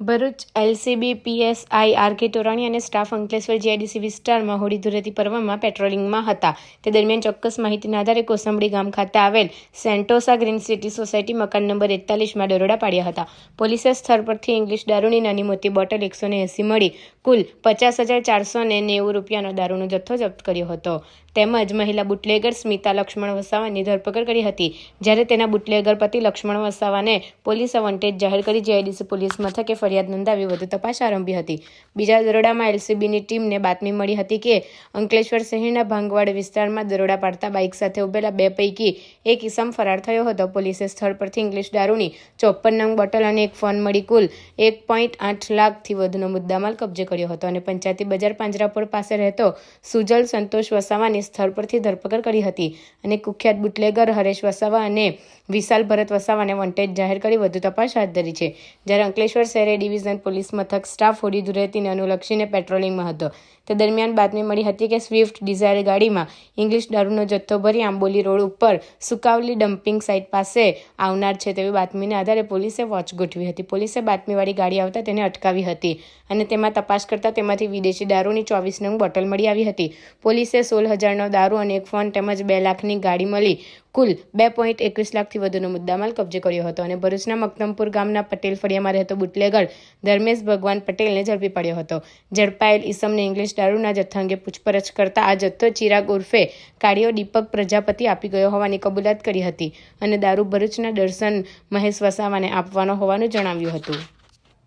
Bharuch, LCB, PSI, R K તોરાણી અને staff Ankleshwar GIDC વિસ્તારમાં હોળી ધૂળેટી પર્વમાં પેટ્રોલિંગમાં હતા. તે દરમિયાન ચોક્કસ માહિતીના આધારે કોસંબડી ગામ ખાતે આવેલ સેન્ટોસા ગ્રીન સિટી સોસાયટી મકાન નંબર એકતાલીસમાં દરોડા પાડ્યા હતા. પોલીસે સ્થળ પરથી ઇંગ્લિશ દારૂની નાની મોટી બોટલ એકસો એંસી મળી, કુલ પચાસ હજાર ચારસો ને નેવું રૂપિયાનો દારૂનો જથ્થો જપ્ત કર્યો હતો. તેમજ મહિલા બુટલેગર સ્મિતા લક્ષ્મણ વસાવાની ધરપકડ કરી હતી. જ્યારે તેના બુટલેગર પતિ લક્ષ્મણ વસાવાને પોલીસે વોન્ટેડ જાહેર કરી જીઆઈડીસી પોલીસ મથકે ફરિયાદ નોંધાવી વધુ તપાસ આરંભી હતી. બીજા દરોડામાં એલસીબીની ટીમને બાતમી મળી હતી કે અંકલેશ્વર શહેરના ભાંગવાડ વિસ્તારમાં દરોડા પાડતા બાઇક સાથે ઉભેલા બે પૈકી એક ઇસમ ફરાર થયો હતો. પોલીસે સ્થળ પરથી ઇંગ્લિશ દારૂની ચોપન નંગ બોટલ અને એક ફોન મળી કુલ એક પોઈન્ટ આઠ લાખથી વધુનો મુદ્દામાલ કબજે કર્યો હતો અને પંચાયતી બજાર પાંજરાપોળ પાસે રહેતો સુજલ સંતોષ વસાવાની સ્થળ પરથી ધરપકડ કરી હતી અને કુખ્યાત બુટલેગર હરેશ વસાવા અને વિશાલ ભરત વસાવાને વોન્ટેડ જાહેર કરી વધુ તપાસ હાથ ધરી છે. જ્યારે અંકલેશ્વર શહેરે ડિવિઝન પોલીસ મથક સ્ટાફ હોડી ધુરેતીને અનુલક્ષીને પેટ્રોલિંગમાં હતો. તે દરમિયાન બાતમી મળી હતી કે સ્વિફ્ટ ડિઝાયર ગાડીમાં ઇંગ્લિશ દારૂનો જથ્થો ભરી આંબોલી રોડ ઉપર સુકાવલી ડમ્પિંગ સાઇટ પાસે આવનાર છે તેવી બાતમીને આધારે પોલીસે વોચ ગોઠવી હતી. પોલીસે બાતમીવાળી ગાડી આવતા તેને અટકાવી હતી અને તેમાં તપાસ કરતાં તેમાંથી વિદેશી દારૂની ચોવીસ નંગ બોટલ મળી આવી હતી. પોલીસે સોળ હજારનો દારૂ અને એક ફોન તેમજ બે લાખની ગાડી મળી કુલ બે પોઈન્ટ એકવીસ લાખથી વધુનો મુદ્દામાલ કબજે કર્યો હતો અને ભરૂચના મક્તમપુર ગામના પટેલ ફળિયામાં રહેતો બુટલેગર ધર્મેશ ભગવાન પટેલને ઝડપી પડ્યો હતો. ઝડપાયેલ ઈસમને ઇંગ્લિશ દારૂના જથ્થા અંગે પૂછપરછ કરતા આ જથ્થો ચિરાગ ઉર્ફે કાળીઓ દીપક પ્રજાપતિ આપી ગયો હોવાની કબૂલાત કરી હતી અને દારૂ ભરૂચના દર્શન મહેશ વસાવાને આપવાનો હોવાનું જણાવ્યું હતું.